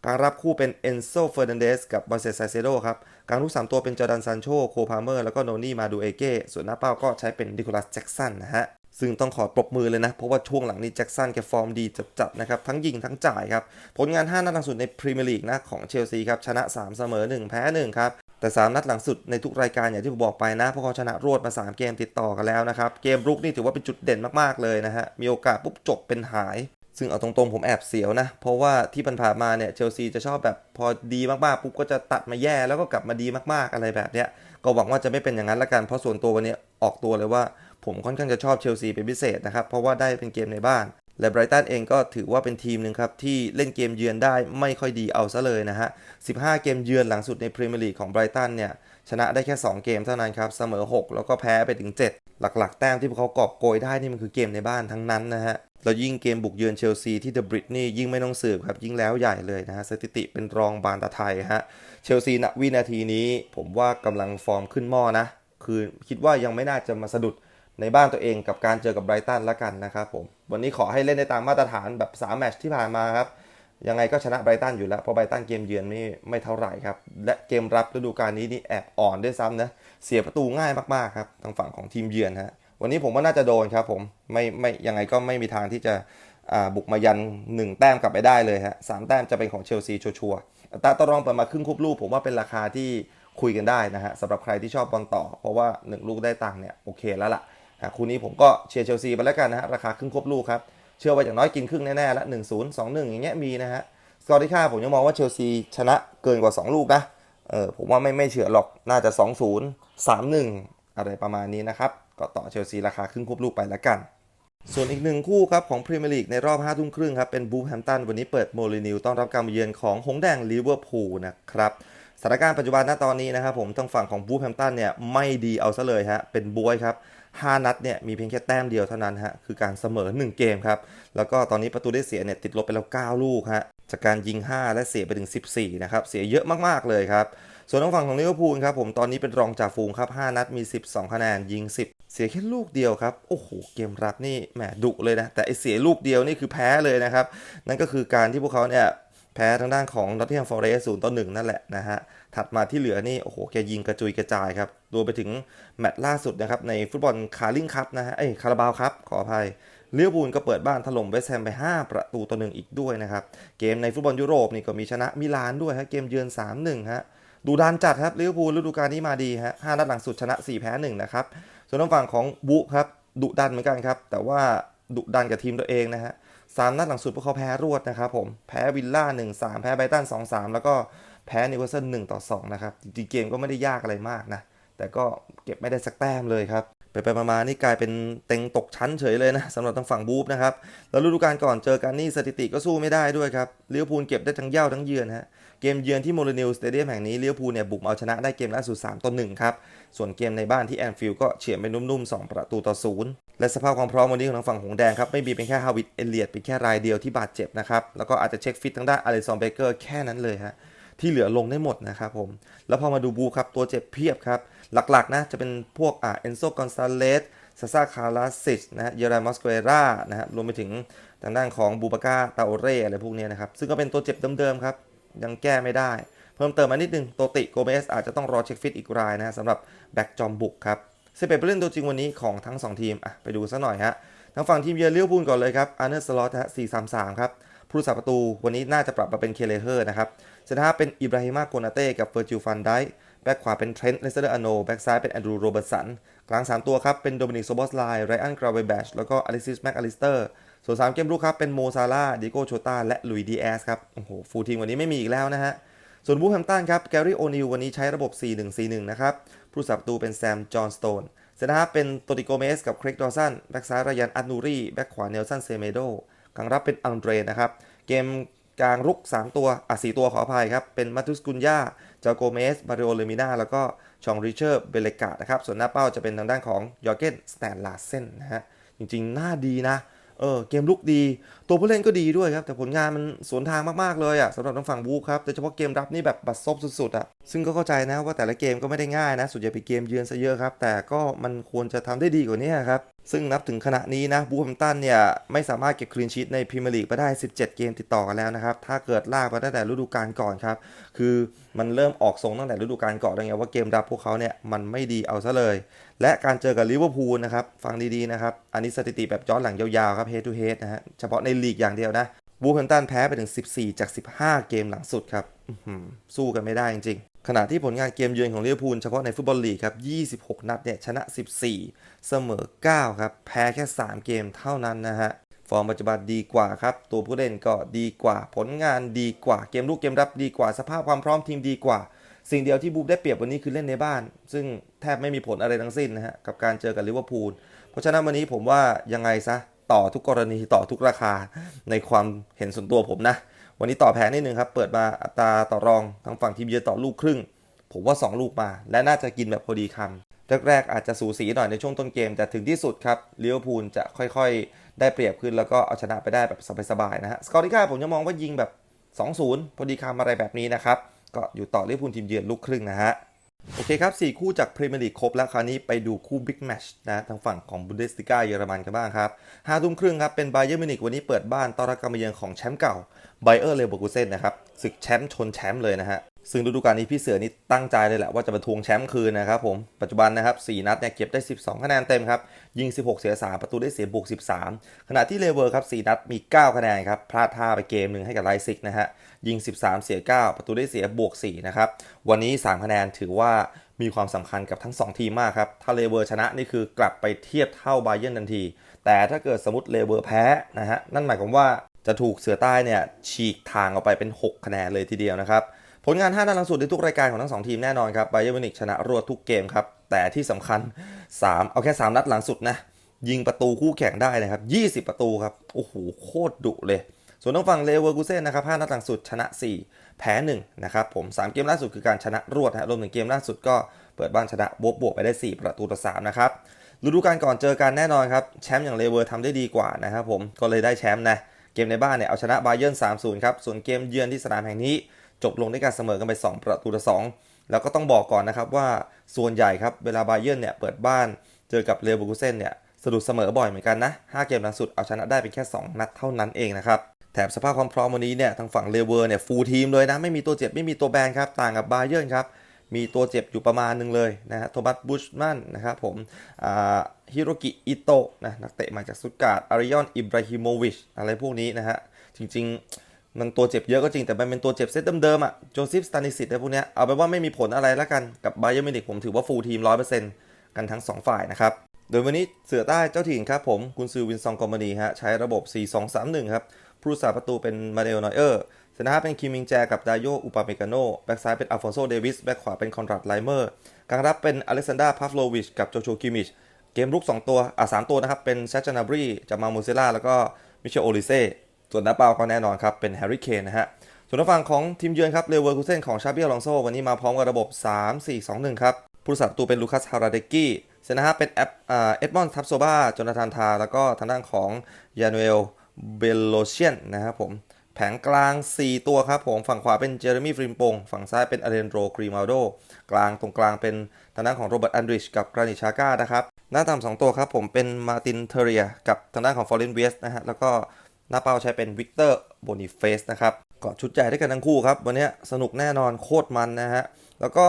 กลางรับคู่เป็นเอนโซเฟอร์นันเดสกับบอเซสไซเซโดครับกลางลูกสามตัวเป็นจอร์แดนซานโชโคพาเมอร์แล้วก็โนนี่มาดูเอเก้ส่วนหน้าเป้าก็ใช้เป็นดิโคลัสแจ็กสันนะฮะซึ่งต้องขอปรบมือเลยนะ เพราะว่าช่วงหลังนี้แจ็คสันแกฟอร์มดีจัดๆนะครับ ทั้งยิงทั้งจ่ายครับ ผลงาน 5 นัดหลังสุดในพรีเมียร์ลีกนะของเชลซีครับ ชนะ 3 เสมอ 1 แพ้ 1 ครับ แต่ 3 นัดหลังสุดในทุกรายการอย่างที่ผมบอกไปนะ เพราะเขาชนะรวดมา 3 เกมติดต่อกันแล้วนะครับ เกมรุกนี่ถือว่าเป็นจุดเด่นมากๆเลยนะฮะ มีโอกาสปุ๊บจบเป็นหาย ซึ่งเอาตรงๆผมแอบเสียวนะ เพราะว่าที่ผ่านมาเนี่ยเชลซีจะชอบแบบพอดีมากๆปุ๊บก็จะตัดมาแย่แล้วก็กลับมาดีมากๆอะไรแบบเนี้ยก็หวังว่าจะไม่เป็นอย่างนั้นละกันเพราะส่วนตัววันนี้ออกตัวเลยว่า ผมค่อนข้างจะชอบเชลซีเป็นพิเศษนะครับเพราะว่าได้เป็นเกมในบ้าน และไบรตันเองก็ถือว่าเป็นทีมหนึ่งครับที่เล่นเกมเยือนได้ไม่ค่อยดีเอาซะเลยนะฮะ 15 เกมเยือนหลังสุดในพรีเมียร์ลีกของไบรตันเนี่ย ชนะได้แค่ 2 เกมเท่านั้นครับ เสมอ 6 แล้วก็แพ้ไปถึง 7 หลักๆ แต้มที่พวกเขากอบโกยได้นี่มันคือเกมในบ้านทั้งนั้นนะฮะแล้วยิ่งเกมบุกเยือนเชลซีที่เดอะบริดนี่ยิ่งไม่ต้องสืบครับ ยิ่งแล้วใหญ่เลยนะฮะสถิติเป็นรองบานตาไทยฮะเชลซีณวินาทีนี้ ผมว่ากำลังฟอร์มขึ้นหม้อนะ คือคิดว่ายังไม่น่าจะมาสะดุดในบ้านตัวเองกับการเจอกับไบรตันละกันนะครับผมวันนี้ขอให้เล่นได้ตามมาตรฐานแบบ3แมตช์ที่ผ่านมาครับ ยังไงก็ชนะไบรตันอยู่แล้ว เพราะไบรตันเกมเยือนไม่ไม่เท่าไหร่ครับ และเกมรับฤดูกาลนี้นี่แอบอ่อนด้วยซ้ำนะ เสียประตูง่ายมากๆครับทางฝั่งของทีมเยือนฮะวันนี้ผมว่าน่าจะโดนครับผมไม่ไม่ยังไงก็ไม่มีทางที่จะบุกมายัน 1 แต้มกลับไปได้เลยฮะสามแต้มจะเป็นของเชลซีชัวร์ๆตาต่อรองเปิดมาครึ่งคุบลูกผมว่าเป็นราคาที่คุยกันได้นะฮะสำหรับใครที่ชอบบอลต่อ เพราะว่า 1 ลูกได้ตังค์เนี่ยโอเคแล้วล่ะอะคู่นี้ผมก็เชียร์เชลซีไปแล้วกันนะฮะราคาครึ่งครบลูกครับ เชื่อว่าอย่างน้อยกินครึ่งแน่ๆละ1 0 2 1อย่างเงี้ยมีนะฮะสกอร์ที่ค่าผมยังมองว่าเชลซีชนะเกินกว่า 2 ลูกนะเออผมว่าไม่ไม่เฉื่อหรอกน่าจะ 2 0 3 1 อะไรประมาณนี้นะครับ ก็ต่อเชลซีราคาครึ่งครบลูกไปแล้วกัน ส่วนอีกหนึ่งคู่ครับของพรีเมียร์ลีกในรอบ5ทุ่มครึ่งครับ เป็นบูแฮมตันวันนี้เปิดโมลินิวต้อนรับการมาเยือนของหงแดงลิเวอร์พูลนะครับสถานการณ์ปัจจุบันณตอนนี้นะครับผมทางฝั่งของบูแฮมตันเนี่ยไม่ดีเอาซะเลยฮะเป็นบวยครับ 5 นัดเนี่ยมีเพียงแค่แต้มเดียวเท่านั้นฮะคือการเสมอ 1 เกมครับ แล้วก็ตอนนี้ประตูได้เสียเนี่ยติดลบไปแล้ว 9 ลูกฮะจากการยิง 5 และเสียไปถึง 14 นะครับ เสียเยอะมาก ๆ เลยครับ ส่วนทางฝั่งของลิเวอร์พูลครับผมตอนนี้เป็นรองจ่าฝูงครับ 5 นัดมี 12 คะแนนยิง 10 เสียแค่ลูกเดียวครับ โอ้โห เกมรับนี่แหมดุเลยนะ แต่ไอเสียลูกเดียวนี่คือแพ้เลยนะครับ นั่นก็คือการที่พวกเขาเนี่ยแพ้ทางด้านของนอตติงแฮมฟอเรสต์ศูนย์ต่อหนึ่งนั่นแหละนะฮะ ถัดมาที่เหลือนี่โอ้โหแกยิงกระจุยกระจายครับรวมไปถึงแมตช์ล่าสุดนะครับในฟุตบอลคาร์ลิงคัพนะฮะเอ้คาราบาวครับขออภัยลิเวอร์พูลก็เปิดบ้านถล่มเวสแฮมไป 5 ประตูต่อหนึ่งอีกด้วยนะครับ เกมในฟุตบอลยุโรปนี่ก็มีชนะมิลานด้วยฮะเกมเยือน 3-1ฮะดูดานจัดครับลิเวอร์พูลฤดูกาลนี้มาดีฮะ5นัดหลังสุดชนะ4แพ้1นะครับส่วนทางฝั่งของบุครับดุดันเหมือนกันครับแต่ว่าดุดันกับทีมตัวเองนะฮะสามนัดหลังสุดพวกเขาแพ้รวดนะครับผมแพ้วิลล่า1-3แพ้ไบตัน2-3แล้วก็ แพ้นิวคาสเซิล1ต่อ2นะครับจริงๆเกมก็ไม่ได้ยากอะไรมากนะ แต่ก็เก็บไม่ได้สักแต้มเลยครับ ไปไปมาๆนี่กลายเป็นเต็งตกชั้นเฉยเลยนะสำหรับทางฝั่งบูฟนะครับ แล้วฤดูกาลก่อนเจอกันนี่สถิติก็สู้ไม่ได้ด้วยครับลิเวอร์พูลเก็บได้ทั้งเย่าทั้งเยือนฮะเกมเยือนที่โมเรนิลสเตเดียมแห่งนี้ลิเวอร์พูลเนี่ยบุกเอาชนะได้เกมล่าสุด3ต่อ1ครับ ส่วนเกมในบ้านที่แอนฟิลด์ก็เฉียดไปนุ่มๆ 2 ประตูต่อศูนย์และสภาพความพร้อมวันนี้ของทางฝั่งหงแดงครับ ไม่มีเป็นแค่ฮาวิดเอเลียดเป็นแค่รายเดียวที่บาดเจ็บนะครับ แล้วก็อาจจะเช็คฟิตทางด้านอเลซอนเบเกอร์แค่นั้นเลยฮะ ที่เหลือลงได้หมดนะครับผม แล้วพอมาดูบูครับ ตัวเจ็บเพียบครับ หลักๆนะจะเป็นพวกอ่าเอนโซกอนซาเลสซาซาคาราซิชนะเยรามอสเกเรานะฮะรวมไปถึงทางด้านของบูบาก้าตาโอเร่อะไรพวกนี้นะครับ ซึ่งก็เป็นตัวเจ็บเดิมๆครับ ยังแก้ไม่ได้ เพิ่มเติมมานิดนึงโตติโกเมสอาจจะต้องรอเช็คฟิตอีกรายนะฮะสำหรับแบ็กจอมบุกครับสิบเอ็ดผู้เล่นตัวจริงวันนี้ของทั้งสองทีมอะไปดูซะหน่อยฮะทางฝั่งทีมเยือนลิเวอร์พูลก่อนเลยครับอาร์เนอร์สล็อตฮะสี่สามสามครับ ผู้รักษาประตูวันนี้น่าจะปรับมาเป็นเคเลเฮอร์นะครับเซนทาเป็นอิบราฮิมาโกนาเต้กับเฟอร์จิลฟันไดแบ็กขวาเป็นเทรนต์เลสเตอร์อโนแบ็กซ้ายเป็นแอนดรูโรเบิร์ตสันกลาง 3 ตัวครับเป็นโดมินิกโซบอสไลไรอันกราเวแบชแล้วก็อล็กซิสแม็กอลิสเตอร์ส่วน 3 เกมรุกครับเป็นโมซาลาดิโกโชตาและลุยดีแอสครับโอ้โหฟูลทีมวันนี้ไม่มีอีกแล้วนะฮะส่วนบูแฮมตันครับแกรี่โอนิลวันนี้ใช้ระบบ 4-1-4-1 นะครับผู้สับประตูเป็นแซมจอห์นสโตนเซนทาเป็นโตติโกเมสกับครกดอสันแบ็กซ้ายรายันอัตนูรีแบ็กขวาเนลสันเซเมโด กลางรับเป็นอังเดรนะครับ เกมกลางรุก 3 ตัวอะ4ตัวขออภัยครับ เป็นมาตุสกุนยาจาโกเมสบาริโอเลมินาแล้วก็ชองริเชอร์เบเลกาดนะครับ ส่วนหน้าเป้าจะเป็นทางด้านของยอร์เกนสแตนลาเซนนะฮะ จริงๆน่าดีนะ เออ เกมลุกดี ตัวผู้เล่นก็ดีด้วยครับ แต่ผลงานมันสวนทางมากๆเลยอะ่ะสำหรับทางฝั่งบูครับ โดยเฉพาะเกมรับนี่แบบบัดซบสุดๆอะ่ะ ซึ่งก็เข้าใจนะว่าแต่ละเกมก็ไม่ได้ง่ายนะ ส่วนใหญ่เป็นเกมเยือนซะเยอะครับ แต่ก็มันควรจะทำได้ดีกว่านี้ครับ ซึ่งนับถึงขณะนี้นะบูฮัมตันเนี่ย ไม่สามารถเก็บคลีนชีตในพรีเมียร์ลีกมาได้ 17 เกมติดต่อกันแล้วนะครับ ถ้าเกิดลากมาตั้งแต่ฤดูกาลก่อนครับ คือมันเริ่มออกทรงตั้งแต่ฤดูกาลก่อนแล้วไงว่าเกมรับพวกเขาเนี่ย มันไม่ดีเอาซะเลย และการเจอกับลิเวอร์พูลนะครับ ฟังดีๆนะครับ อันนี้สถิติแบบย้อนหลังยาวๆครับ head to head นะฮะเฉพาะในลีกอย่างเดียวนะบูฮัมตันแพ้ไปถึง 14 จาก 15 เกมหลังสุดครับสู้กันไม่ได้จริงๆ ขณะที่ผลงานเกมเยือนของลิเวอร์พูลเฉพาะในฟุตบอลลีกครับ 26 นัดเนี่ยชนะ 14 เสมอ 9 ครับ แพ้แค่ 3 เกมเท่านั้นนะฮะ ฟอร์มปัจจุบันดีกว่าครับ ตัวผู้เล่นก็ดีกว่า ผลงานดีกว่า เกมลุกเกมรับดีกว่า สภาพความพร้อมทีมดีกว่า สิ่งเดียวที่บูฟได้เปรียบวันนี้คือเล่นในบ้าน ซึ่งแทบไม่มีผลอะไรทั้งสิ้นนะฮะ กับการเจอกับลิเวอร์พูล เพราะฉะนั้นวันนี้ผมว่ายังไงซะ ต่อทุกกรณีต่อทุกราคาในความเห็นส่วนตัวผมนะ วันนี้ต่อแพงนิดนึงครับ เปิดมาอัตราต่อรองทางฝั่งทีมเยือนต่อลูกครึ่ง ผมว่า 2 ลูกมา และน่าจะกินแบบพอดีคำแรกๆอาจจะสูสีหน่อยในช่วงต้นเกม แต่ถึงที่สุดครับเลิเวพูลจะค่อยๆ ได้เปรียบขึ้นแล้วก็เอาชนะไปได้แบบสบายๆนะฮะสกอร์ที่ค่าผมจะมองว่ายิงแบบ 2-0 พอดีคำอะไรแบบนี้นะครับก็อยู่ต่อเลิเวพูลทีมเยือนลูกครึ่งนะฮะโอเคครับ 4 คู่จากพรีเมียร์ลีกครบแล้วคราวนี้ไปดูคู่บิ๊กแมชนะทางฝั่งของบุนเดสติก้าเยอรมันกันบ้างครับ5ทุ่มครึ่งครับ เป็นไบเยอร์มิวนิกวันนี้เปิดบ้านต้อนรับการมาเยือนของแชมป์เก่า ไบเออร์เลเวอร์คูเซนนะครับศึกแชมป์ชนแชมป์เลยนะฮะซึ่งฤดูกาลนี้พี่เสือนี่ตั้งใจเลยแหละว่าจะมาทวงแชมป์คืนนะครับผมปัจจุบันนะครับ4นัดเนี่ยเก็บได้ 12 คะแนนเต็มครับ ยิง 16 เสีย 3 ประตูได้เสียบวก 13 ขณะที่เลเวอร์ครับ4นัดมี 9 คะแนนครับพลาดท่าไปเกมหนึ่งให้กับไลซิกนะฮะยิง 13 เสีย 9 ประตูได้เสียบวก 4 นะครับ วันนี้ 3 คะแนนถือว่ามีความสำคัญกับทั้ง 2 ทีมมากครับ ถ้าเลเวอร์ชนะนี่คือกลับไปเทียบเท่าไบเยอร์ทันที แต่ถ้าเกิดสมมติเลเวอร์แพ้นะฮะนั่นหมายความว่า จะถูกเสือใต้เนี่ยฉีกทางออกไปเป็น 6 คะแนนเลยทีเดียวนะครับ ผลงาน 5 นัดหลังสุดในทุกรายการของทั้ง 2 ทีมแน่นอนครับไบเยอร์มิวนิกชนะรวดทุกเกมครับ แต่ที่สำคัญ 3 เอาแค่ 3 นัดหลังสุดนะ ยิงประตูคู่แข่งได้นะครับ 20 ประตูครับ โอ้โห โคตรดุเลย ส่วนทางฝั่งเลเวอร์กูเซ่นนะครับ 5 นัดหลังสุดชนะ 4 แพ้ 1 นะครับผม 3 เกมล่าสุดคือการชนะรวดนะรวมถึงเกมล่าสุดก็เปิดบ้านชนะบวกบวกไปได้ 4 ประตูต่อ3นะครับฤดูกาลก่อนเจอกันแน่นอนครับแชมป์อย่างเลเวอร์ทำได้ดีกว่านะครับผมก็เลยได้แชมป์นะ เกมในบ้านเนี่ยเอาชนะบาเยิร์น3-0 ครับ ส่วนเกมเยือนที่สนามแห่งนี้ จบลงด้วยการเสมอกันไป 2 ประตูต่อ2แล้วก็ต้องบอกก่อนนะครับว่าส่วนใหญ่ครับเวลาบาเยิร์นเนี่ยเปิดบ้านเจอกับเลเวอร์คูเซนเนี่ยสะดุดเสมอบ่อยเหมือนกันนะ 5 เกมหลังสุดเอาชนะได้เป็นแค่ 2 นัดเท่านั้นเองนะครับแถมสภาพความพร้อมวันนี้เนี่ยทางฝั่งเลเวอร์เนี่ยฟูลทีมเลยนะไม่มีตัวเจ็บไม่มีตัวแบนครับต่างกับบาเยิร์นครับ มีตัวเจ็บอยู่ประมาณหนึ่งเลยนะฮะโทมัสบุชมันนะครับผมฮิโรกิอิโตะนะนักเตะมาจากสุดการ์ดอาริยอนอิบราฮิโมวิชอะไรพวกนี้นะฮะจริงๆ มันตัวเจ็บเยอะก็จริงแต่มันเป็นตัวเจ็บเซตเดิมๆอะโจซิฟสตานิสิตอะไรพวกเนี้ยเอาไปว่าไม่มีผลอะไรแล้วกันกับไบเยอร์มินิกผมถือว่าฟูลทีม 100%กันทั้ง 2 ฝ่ายนะครับโดยวันนี้เสือใต้เจ้าถิ่นครับผมกุนซือวินซองกอมมานีฮะใช้ระบบ 4-2-3-1 ครับผู้รักษาประตูเป็นมาเดลนอยเออร์ เซนหน้าเป็นคิมมิงแจกับดาโยอุปาเมกาโนแบ็กซ้ายเป็นอัลฟอนโซเดวิสแบ็กขวาเป็นคอนราดไลเมอร์กลางรับเป็นอเล็กซานดราพาฟโลวิชกับโจโชคิมิชเกมรุก 2 ตัวอะสตัวนะครับ เป็นแซชานาบรีจามามูเซล่าแล้วก็มิเชลโอลิเซ่ส่วนนักเปาก็แน่นอนครับ เป็นแฮร์รี่เคนนะฮะส่วนทางฝั่งของทีมเยือนครับเลเวอร์คูเซนของชาบียลองโซวันนี้มาพร้อมกับระบบ 3-4-2-1 ครับผู้รักษาประตูเป็นลูคัสฮาราเดกี้เซนนะฮะเป็นแอปเอ็ดมอนด์ทับโซบาจนาธานทา แล้วก็ทางด้านของยานูเอลเบลโลเชียนนะครับผม แผงกลาง 4 ตัวครับผมฝั่งขวาเป็นเจอร์มี่ฟริมปง ฝั่งซ้ายเป็นอเลนโรกรีมาโดกลางตรงกลางเป็นทางด้านของโรเบิร์ตแอนดริชกับกรานิชาก้านะครับหน้าต่ำสองตัวครับผมเป็นมาตินเทเรียกับทางด้านของฟอร์เรนเวสนะฮะแล้วก็หน้าเป้าใช้เป็นวิกเตอร์โบนิเฟสนะครับก็ชุดใหญ่ด้วยกันทั้งคู่ครับ วันนี้สนุกแน่นอนโคตรมันนะฮะแล้วก็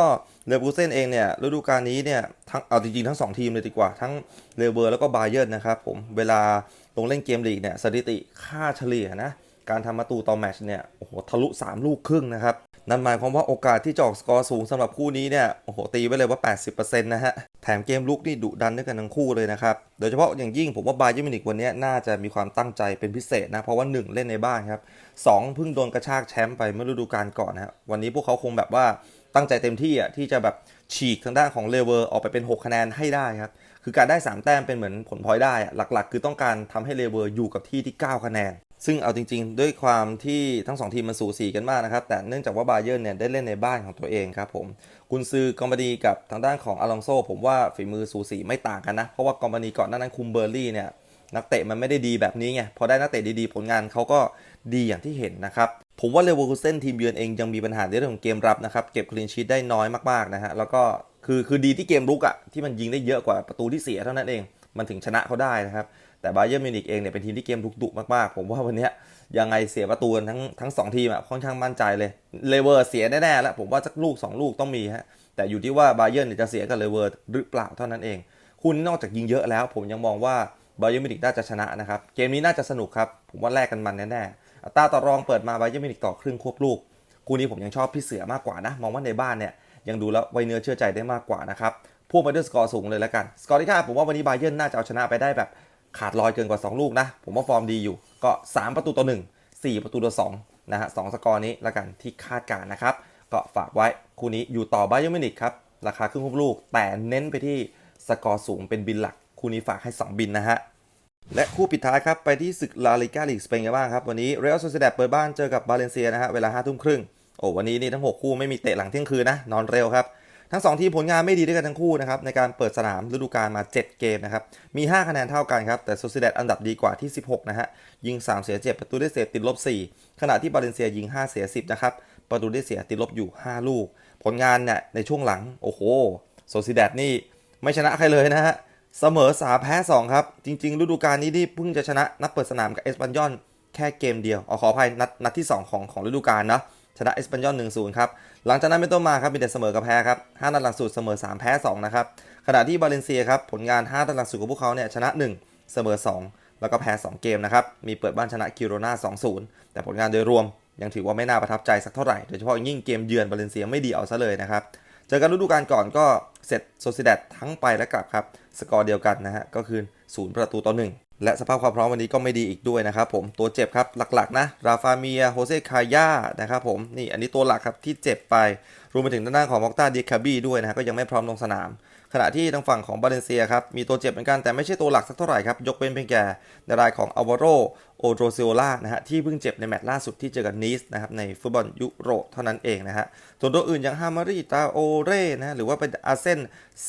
เลเวอร์เซนเองเนี่ยฤดูกาลนี้เนี่ยทั้งเอาจริงๆทั้ง 2 ทีมเลยดีกว่า ทั้งเลเวอร์แล้วก็บาเยิร์นนะครับผมเวลาลงเล่นเกมลีกเนี่ยสถิติค่าเฉลี่ยนะ การทำประตูต่อแมชเนี่ยโอ้โหทะลุ 3 ลูกครึ่งนะครับนั่นหมายความว่าโอกาสที่จะออกสกอร์สูงสำหรับคู่นี้เนี่ยโอ้โหตีไว้เลยว่า 80%นะฮะแถมเกมลุกนี่ดุดันด้วยกันทั้งคู่เลยนะครับโดยเฉพาะอย่างยิ่งผมว่าบาเยอร์มินิกวันนี้น่าจะมีความตั้งใจเป็นพิเศษนะเพราะว่า 1 เล่นในบ้านครับ2เพิ่งโดนกระชากแชมป์ไปเมื่อฤดูกาลก่อนนะฮะวันนี้พวกเขาคงแบบว่าตั้งใจเต็มที่อะที่จะแบบฉีกทางด้านของเลเวอร์ออกไปเป็น 6 คะแนนให้ได้ครับคือการได้ 3 แต้มเป็นเหมือนผลพลอยได้อะหลักๆ คือต้องการทำให้เลเวอร์อยู่กับที่ที่ 9 คะแนน ซึ่งเอาจริง ๆ ด้วยความที่ทั้ง2ทีมมันสูสีกันมากนะครับ แต่เนื่องจากว่าบาเยิร์เนี่ยได้เล่นในบ้านของตัวเองครับผมกุนซือกอมบานีกับทางด้านของอลองโซผมว่าฝีมือสูสีไม่ต่างกันนะ เพราะว่ากอมบานีก่อนหน้านั้นคุมเบอร์ลี่เนี่ยนักเตะมันไม่ได้ดีแบบนี้ไง พอได้นักเตะดีๆ ผลงานเขาก็ดีอย่างที่เห็นนะครับ ผมว่าเลเวอร์คูเซนทีมเยือนเองยังมีปัญหาในเรื่องของเกมรับนะครับ เก็บคลีนชีตได้น้อยมากๆนะฮะ แล้วก็คือคือดีที่เกมรุกอะที่มันยิงได้เยอะกว่าประตูที่เสียเท่านั้นเอง มันถึงชนะเขาได้นะครับ แต่บาเยอร์มิวนิกเองเนี่ยเป็นทีมที่เกมรุกดุมากๆ ผมว่าวันนี้ยังไงเสียประตูกันทั้งทั้งสองทีมอะค่อนข้างมั่นใจเลยเลเวอร์เสียแน่ๆแล้วผมว่าสักลูก 2 ลูกต้องมีฮะแต่อยู่ที่ว่าบาเยอร์เนี่ยจะเสียกับเลเวอร์หรือเปล่าเท่านั้นเอง คุณนอกจากยิงเยอะแล้ว ผมยังมองว่าบาเยอร์มิวนิกน่าจะชนะนะครับเกมนี้น่าจะสนุกครับผมว่าแลกกันมันแน่ๆอัตราต่อรองเปิดมาบาเยอร์มิวนิกต่อครึ่งควบลูกคู่นี้ผมยังชอบพี่เสือมากกว่านะ มองว่าในบ้านเนี่ยยังดูแล้วไวเนื้อเชื่อใจได้มากกว่านะครับพ่วงไปด้วยสกอร์สูงเลยแล้วกัน สกอร์ที่ค่าผมว่าวันนี้บาเยิร์น่าจะเอาชนะไปได้แบบ ขาดลอยเกินกว่า 2 ลูกนะ ผมว่าฟอร์มดีอยู่ก็ 3 ประตูต่อ 1 4 ประตูต่อ2นะฮะสสกอร์นี้แล้วกันที่คาดการนะครับ ก็ฝากไว้คู่นี้อยู่ต่อบาเยิร์มิวนิกครับ ราคาครึ่งควบลูก แต่เน้นไปที่สกอร์สูงเป็นบินหลัก คู่นี้ฝากให้ 2 บินนะฮะและคู่ปิดท้ายครับไปที่ศึกลาลิกาลีกสเปนกันบ้างครับ วันนี้เรอัลโซเซดดเปิดบ้านเจอกับบาเลนเซียนะฮะเวลา5ทุ่มครึ่งโอ้วันนี้นี่ทั้ง 6 คู่ไม่มีเตะหลังเที่ยงคืนนะนอนเร็วครับ ทั้ง 2 ทีมผลงานไม่ดีด้วยกันทั้งคู่นะครับในการเปิดสนามฤดูกาลมา 7 เกมนะครับมี 5 คะแนนเท่ากันครับแต่โซซิเดดอันดับดีกว่าที่ 16 นะฮะยิง 3 เสีย 7 ประตูได้เสียติดลบ 4 ขณะที่บาเลนเซียยิง 5 เสีย 10 นะครับประตูได้เสียติดลบอยู่ 5 ลูก ผลงานเนี่ยในช่วงหลังโอ้โหโซซิแดดนี่ไม่ชนะใครเลยนะฮะเสมอ 3 แพ้ 2 ครับ จริง ๆ ฤดูกาลนี้ที่เพิ่งจะชนะนัดเปิดสนามกับเอสปันยอนแค่เกมเดียวอขออภัยนัดนัดที่ 2 ของของฤดูกาลนะ ชนะเอสปันยอน1-0ครับ หลังจากนั้นเป็นต้นมาครับมีแต่เสมอกับแพ้ครับ5นัดหลังสุดเสมอ 3 แพ้ 2 นะครับ ขณะที่บาเลนเซียครับผลงาน 5 นัดหลังสุดของพวกเขาเนี่ยชนะ 1 เสมอ 2 แล้วก็แพ้ 2 เกมนะครับ มีเปิดบ้านชนะคิโรนา2-0 แต่ผลงานโดยรวมยังถือว่าไม่น่าประทับใจสักเท่าไหร่โดยเฉพาะยิ่งเกมเยือนบาเลนเซียไม่ดีเอาซะเลยนะครับเจอกันฤดูกาลก่อนก็เสร็จโซซิแดดทั้งไปและกลับครับ สกอร์เดียวกันนะฮะ ก็คือ 0 ประตูต่อ1 และสภาพความพร้อมวันนี้ก็ไม่ดีอีกด้วยนะครับผมตัวเจ็บครับหลักๆนะราฟาเมียโฮเซคาย่านะครับผมนี่อันนี้ตัวหลักครับที่เจ็บไปรวมไปถึงด้านหน้าของมอกตาเดียคาบี้ด้วยนะฮะก็ยังไม่พร้อมลงสนาม ขณะที่ทางฝั่งของบาเลนเซียครับมีตัวเจ็บเหมือนกันแต่ไม่ใช่ตัวหลักสักเท่าไหร่ครับยกเป็นเพียงแค่ในรายของอัลวาโรโอโดรซิโอลานะฮะที่เพิ่งเจ็บในแมตช์ล่าสุดที่เจอกับนีสนะครับในฟุตบอลยุโรปเท่านั้นเองนะฮะส่วนตัวอื่นอย่างฮามารีตาโอเร่นะหรือว่าเป็นอาเซน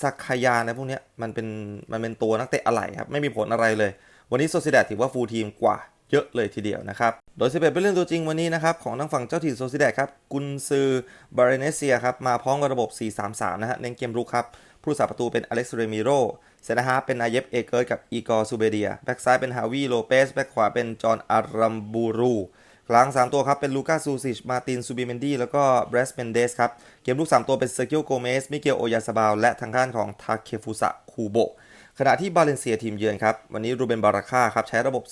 ซักคายานะพวกนี้มันเป็นมันเป็นตัวนักเตะอะไรครับไม่มีผลอะไรเลย วันนี้โซซิแดดถือว่าฟูลทีมกว่าเยอะเลยทีเดียวนะครับ โดย 11 เป็นเรื่องตัวจริงวันนี้นะครับ ของทางฝั่งเจ้าถิ่นโซซิแดดครับ กุนซือบาเรเนเซียครับ มาพร้อมกับระบบ 4-3-3 นะฮะเน้นเกมรุกครับ ผู้รักษาประตูเป็นอเล็กซ์เรมิโรเซนฮาเป็นนาเยฟเอเกิร์กับอีกอร์ซูเบเดีย แบ็กซ้ายเป็นฮาวิโลเปส แบ็กขวาเป็นจอห์นอารัมบูรูกลาง 3 ตัวครับเป็นลูก้าซูซิช มาตินซูบิเมนดีแล้วก็เบรสเมนเดสครับ เกมลูก 3 ตัวเป็นเซอร์เกิโลโกเมส มิเกลโอยาซาบาล และทางด้านของทาเคฟุสะคูโบ ขณะที่บาเลนเซียทีมเยือนครับ วันนี้รูเบนบาราค่าครับใช้ระบบ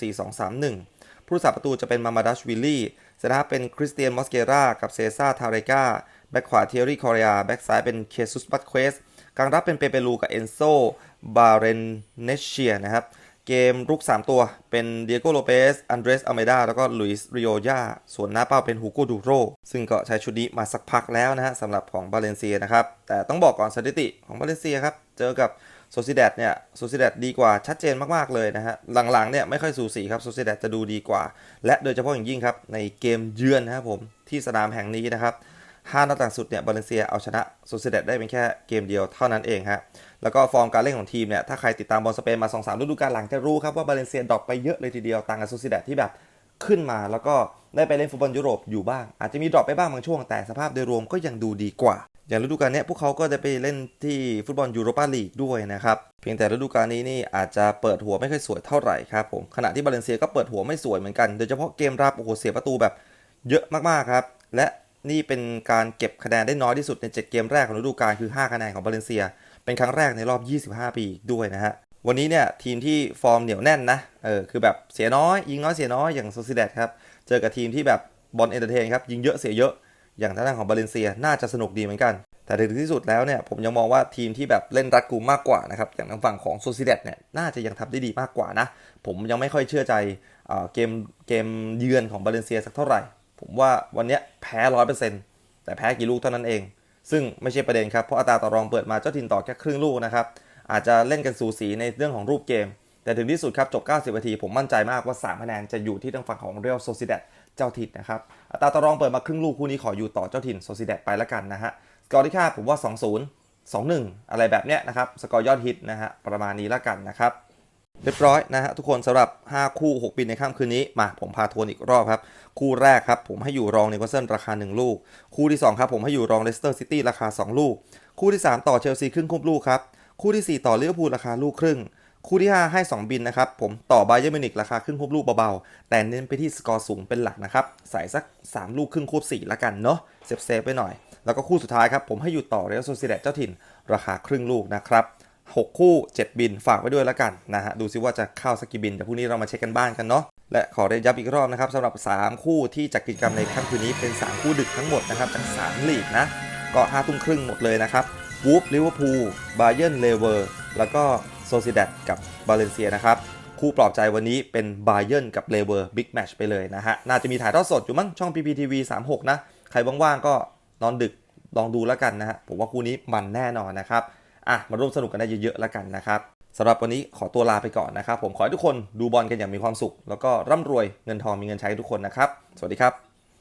4-2-3-1 ผู้รักษาประตูจะเป็นมามาดัชวิลลี่เซนาร์เป็นคริสเตียนมอสเกรากับเซซ่าทาเรกาแบ็กขวาเทียรี่คอริอาแบ็กซ้ายเป็นเคซุสบัตเควสกลางรับเป็นเปเปรูกับเอนโซบาเรนเนเชียนะครับเกมรุก 3 ตัวเป็นเดียโกโลเปสอันเดรสอเมดาแล้วก็ลุยส์ริโอยาส่วนหน้าเป้าเป็นฮูโกดูโรซึ่งก็ใช้ชุดนี้มาสักพักแล้วนะฮะสำหรับของบาเลนเซียนะครับ แต่ต้องบอกก่อนสถิติของบาเลนเซียครับ เจอกับ โซซิแดดเนี่ยโซซิแดดดีกว่าชัดเจนมาก ๆ เลยนะฮะ หลัง ๆ เนี่ยไม่ค่อยสูสีครับโซซิแดดจะดูดีกว่า และโดยเฉพาะอย่างยิ่งครับ ในเกมเยือนนะครับผมที่สนามแห่งนี้นะครับห้านัดต่างสุดเนี่ยบาเลนเซียเอาชนะโซซิเดตได้เป็นแค่เกมเดียวเท่านั้นเองฮะแล้วก็ฟอร์มการเล่นของทีมเนี่ยถ้าใครติดตามบอลสเปนมา2-3ฤดูกาลหลังจะรู้ครับว่าบาเลนเซียดรอปไปเยอะเลยทีเดียวต่างกับโซซิเดตที่แบบขึ้นมาแล้วก็ได้ไปเล่นฟุตบอลยุโรปอยู่บ้าง อาจจะมีดรอปไปบ้างบางช่วงแต่สภาพโดยรวมก็ยังดูดีกว่า อย่างฤดูกาลนี้พวกเขาก็จะไปเล่นที่ฟุตบอลยูโรปาลีกด้วยนะครับ เพียงแต่ฤดูกาลนี้นี่อาจจะเปิดหัวไม่ค่อยสวยเท่าไหร่ครับผม ขณะที่บาเลนเซียก็เปิดหัวไม่สวยเหมือนกัน โดยเฉพาะเกมรับโอ้โหเสียประตูแบบเยอะมากๆครับ และนี่เป็นการเก็บคะแนนได้น้อยที่สุดใน 7 เกมแรกของฤดูกาลคือ 5 คะแนนของบาเลนเซีย เป็นครั้งแรกในรอบ 25 ปีอีด้วยนะฮะ วันนี้เนี่ยทีมที่ฟอร์มเหนียวแน่นนะ เออคือแบบเสียน้อยยิงน้อยเสียน้อยอย่างโซซิเดตครับ เจอกับทีมที่แบบบอลเอนเตอร์เทนครับยิงเยอะเสียเยอะ อย่างทางด้านของบาเลนเซียน่าจะสนุกดีเหมือนกัน แต่ถึงที่สุดแล้วเนี่ยผมยังมองว่าทีมที่แบบเล่นรัดกุมมากกว่านะครับอย่างทางฝั่งของโซซิเดตเนี่ยน่าจะยังทำได้ดีมากกว่านะ ผมยังไม่ค่อยเชื่อใจเอเกมเกมเยือนของบาเลนเซียสักเท่าไหร่ ผมว่าวันนี้แพ้ร้อยเปอร์เซ็นต์แต่แพ้กี่ลูกเท่านั้นเอง ซึ่งไม่ใช่ประเด็นครับเพราะอัตราต่อรองเปิดมาเจ้าถิ่นต่อแค่ครึ่งลูกนะครับอาจจะเล่นกันสูสีในเรื่องของรูปเกม แต่ถึงที่สุดครับจบ 90 นาที ผมมั่นใจมากว่า 3 คะแนนจะอยู่ที่ทางฝั่งของเรอัลโซซิเดต เจ้าถิ่นนะครับอัตราต่อรองเปิดมาครึ่งลูกคู่นี้ขออยู่ต่อเจ้าถิ่นโซซิเดตไปละกันนะฮะสกอร์ที่คาดผมว่า 2-0 2-1 อะไรแบบเนี้ยนะครับ สกอร์ยอดฮิตนะฮะประมาณนี้ละกันนะครับ เรียบร้อยนะฮะทุกคนสำหรับ 5 คู่ 6 ปีในค่ำคืนนี้มาผมพาทวนอีกรอบครับ คู่แรกครับ ผมให้อยู่รองนิวคาสเซิลราคา 1 ลูก คู่ที่ 2 ครับ ผมให้อยู่รองเลสเตอร์ซิตี้ราคา 2 ลูก คู่ที่ 3 ต่อเชลซีครึ่งคุบลูกครับ คู่ที่ 4 ต่อลิเวอร์พูลราคาลูกครึ่ง คู่ที่ 5 ให้ 2 บินนะครับ ผมต่อบาเยอร์มิวนิกราคาครึ่งคุบลูกเบาๆ แต่เน้นไปที่สกอร์สูงเป็นหลักนะครับ ใส่สัก 3 ลูกครึ่งคูบ4ละกันเนาะเซฟเซฟๆไปหน่อย แล้วก็คู่สุดท้ายครับ ผมให้อยู่ต่อเรอัลโซซิเดตเจ้าถิ่น ราคาครึ่งลูกนะครับ 6 คู่ 7 บินฝากไว้ด้วยล้วกันนะฮะดูซิว่าจะเข้าสักกี่บินเดี๋ยวพรุ่งนี้เรามาเช็คกันบ้านกันเนาะและขอเรียนย้ำอีกรอบนะครับสำหรับ 3 คู่ที่จัดกิจกรรมในค่ำคืนนี้เป็น 3 คู่ดึกทั้งหมดนะครับจาก3ลีกนะก็5ทุ่มครึ่งหมดเลยนะครับวูฟลิเวอร์พูลบาเยิร์นเลเวอร์แล้วก็ โซซิเดตกับบาเลนเซียนะครับ คู่ปลอบใจวันนี้เป็นบาเยิร์นกับเลเวอร์บิ๊กแมชไปเลยนะฮะ น่าจะมีถ่ายทอดสดอยู่มั้งช่อง PPTV 36 นะ ใครว่างๆก็นอนดึกลองดูแล้วกันนะฮะ ผมว่าคู่นี้มันแน่นอนนะครับ อะ มาร่วมสนุกกันได้เยอะๆแล้วกันนะครับสำหรับวันนี้ขอตัวลาไปก่อนนะครับ ผมขอให้ทุกคนดูบอลกันอย่างมีความสุข แล้วก็ร่ำรวยเงินทองมีเงินใช้ทุกคนนะครับ สวัสดีครับ